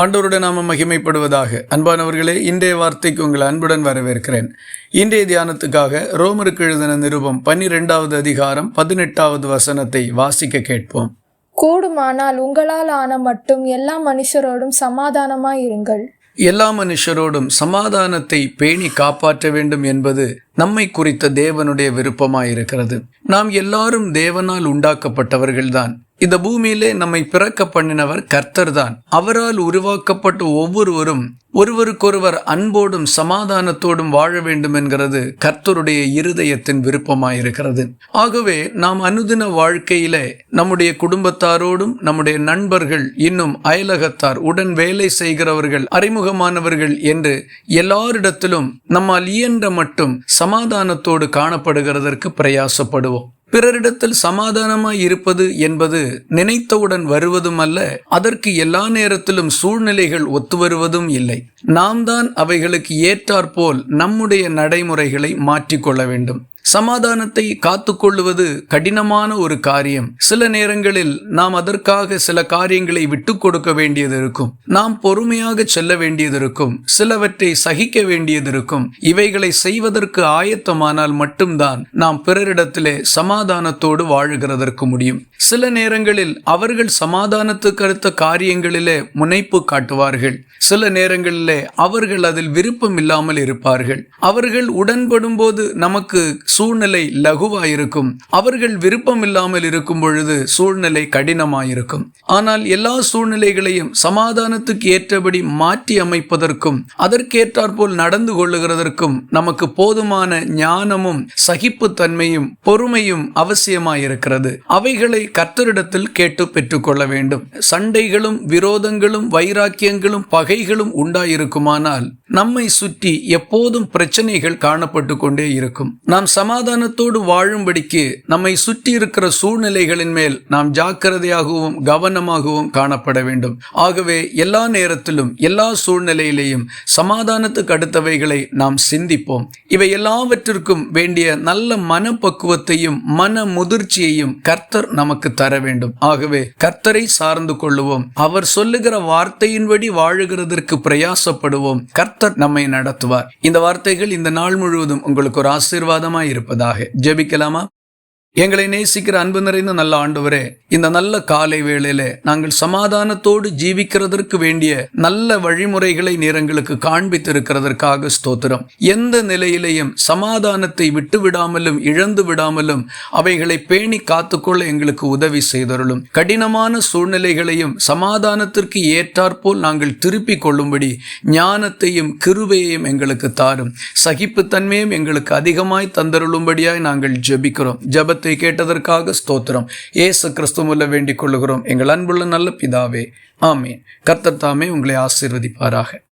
ஆண்டவருடன் நாம மகிமைப்படுவதாக. அன்பானவர்களே இன்றைய வார்த்தைக்கு உங்கள் அன்புடன் வரவேற்கிறேன். இன்றைய தியானத்துக்காக ரோமருக்கு எழுதின நிருபம் பன்னிரெண்டாவது அதிகாரம் பதினெட்டாவது வசனத்தை வாசிக்க கேட்போம். கூடுமானால் உங்களால் ஆன மட்டும் எல்லா மனுஷரோடும் சமாதானமாய் இருங்கள். எல்லா மனுஷரோடும் சமாதானத்தை பேணி காப்பாற்ற வேண்டும் என்பது நம்மை குறித்த தேவனுடைய விருப்பமாயிருக்கிறது. நாம் எல்லாரும் தேவனால் உண்டாக்கப்பட்டவர்கள்தான். இந்த பூமியிலே நம்மை பிறக்க பண்ணினவர் கர்த்தர்தான். அவரால் உருவாக்கப்பட்ட ஒவ்வொருவரும் ஒருவருக்கொருவர் அன்போடும் சமாதானத்தோடும் வாழ வேண்டும் என்கிறது கர்த்தருடைய இருதயத்தின் விருப்பமாயிருக்கிறது. ஆகவே நாம் அனுதின வாழ்க்கையிலே நம்முடைய குடும்பத்தாரோடும் நம்முடைய நண்பர்கள் இன்னும் அயலகத்தார் உடன் வேலை செய்கிறவர்கள் அறிமுகமானவர்கள் என்று எல்லாரிடத்திலும் நம்மால் இயன்ற மட்டும் சமாதானத்தோடு காணப்படுகிறதற்கு பிரயாசப்படுவோம். பிறரிடத்தில் சமாதானமாய் இருப்பது என்பது நினைத்தவுடன் வருவதும் அல்ல அதற்கு எல்லா நேரத்திலும் சூழ்நிலைகள் ஒத்து வருவதும் இல்லை. நாம் தான் அவைகளுக்கு ஏற்றாற்போல் நம்முடைய நடைமுறைகளை மாற்றிக்கொள்ள வேண்டும். சமாதானத்தை காத்துக்கொள்ளுவது கடினமான ஒரு காரியம். சில நேரங்களில் நாம் அதற்காக சில காரியங்களை விட்டு கொடுக்க வேண்டியது இருக்கும் நாம் பொறுமையாக செல்ல வேண்டியது இருக்கும் சிலவற்றை சகிக்க வேண்டியது இருக்கும் இவைகளை செய்வதற்கு ஆயத்தமானால் மட்டும்தான் நாம் பிறரிடத்திலே சமாதானத்தோடு வாழுகிறதற்கு முடியும். சில நேரங்களில் அவர்கள் சமாதானத்துக்கு அடுத்த காரியங்களிலே முனைப்பு காட்டுவார்கள். சில நேரங்களிலே அவர்கள் அதில் விருப்பம் இல்லாமல் இருப்பார்கள். அவர்கள் உடன்படும் போது நமக்கு சூழ்நிலை லகுவாயிருக்கும். அவர்கள் விருப்பம் இல்லாமல் இருக்கும் பொழுது சூழ்நிலை கடினமாயிருக்கும். ஆனால் எல்லா சூழ்நிலைகளையும் சமாதானத்துக்கு ஏற்றபடி மாற்றி அமைப்பதற்கும் அதற்கேற்றாற்போல் நடந்து கொள்ளுகிறதற்கும் நமக்கு போதுமான ஞானமும் சகிப்புத்தன்மையும் பொறுமையும் அவசியமாயிருக்கிறது. அவைகளை கர்த்தரிடத்தில் கேட்டு பெற்றுக்கொள்ள வேண்டும். சண்டைகளும் விரோதங்களும் வைராக்கியங்களும் பகைகளும் உண்டாயிருக்குமானால் நம்மை சுற்றி எப்போதும் பிரச்சனைகள் காணப்பட்டு கொண்டே இருக்கும். நாம் சமாதானத்தோடு வாழும்படிக்கு நம்மை சுற்றி இருக்கிற சூழ்நிலைகளின் மேல் நாம் ஜாக்கிரதையாகவும் கவனமாகவும் காணப்பட வேண்டும். ஆகவே எல்லா நேரத்திலும் எல்லா சூழ்நிலையிலேயும் சமாதானத்துக்கு அடுத்தவைகளை நாம் சிந்திப்போம். இவை எல்லாவற்றிற்கும் வேண்டிய நல்ல மனப்பக்குவத்தையும் மன முதிர்ச்சியையும் கர்த்தர் நமக்கு தர வேண்டும். ஆகவே கர்த்தரை சார்ந்து கொள்ளுவோம். அவர் சொல்லுகிற வார்த்தையின்படி வாழுகிறதற்கு பிரயாசப்படுவோம். கர்த்தர் நம்மை நடத்துவார். இந்த வார்த்தைகள் இந்த நாள் முழுவதும் உங்களுக்கு ஒரு ஆசீர்வாதமாய் இருப்பதாக ஜெபிக்கலாமா எங்களை நேசிக்கிற அன்பு நிறைந்த நல்ல ஆண்டவரே இந்த நல்ல காலை வேளையில நாங்கள் சமாதானத்தோடு ஜீவிக்கிறதற்கு வேண்டிய நல்ல வழிமுறைகளை நேரங்களுக்கு காண்பித்திருக்கிறதற்காக ஸ்தோத்திரம். எந்த நிலையிலையும் சமாதானத்தை விட்டு விடாமலும் இழந்து விடாமலும் அவைகளை பேணி காத்துக்கொள்ள எங்களுக்கு உதவி செய்தருளும். கடினமான சூழ்நிலைகளையும் சமாதானத்திற்கு ஏற்றாற்போல் நாங்கள் திருப்பி கொள்ளும்படி ஞானத்தையும் கிருபையையும் எங்களுக்கு தாரும். சகிப்புத்தன்மையும் எங்களுக்கு அதிகமாய் தந்தருளும்படியாய் நாங்கள் ஜெபிக்கிறோம். ஜப ஜெபத்தை கேட்டதற்காக ஸ்தோத்திரம். ஏசு கிறிஸ்துமுல்ல வேண்டிக் கொள்ளுகிறோம். எங்கள் அன்புள்ள நல்ல பிதாவே ஆமீன். கர்த்தர் தாமே உங்களை ஆசீர்வதிப்பாராக.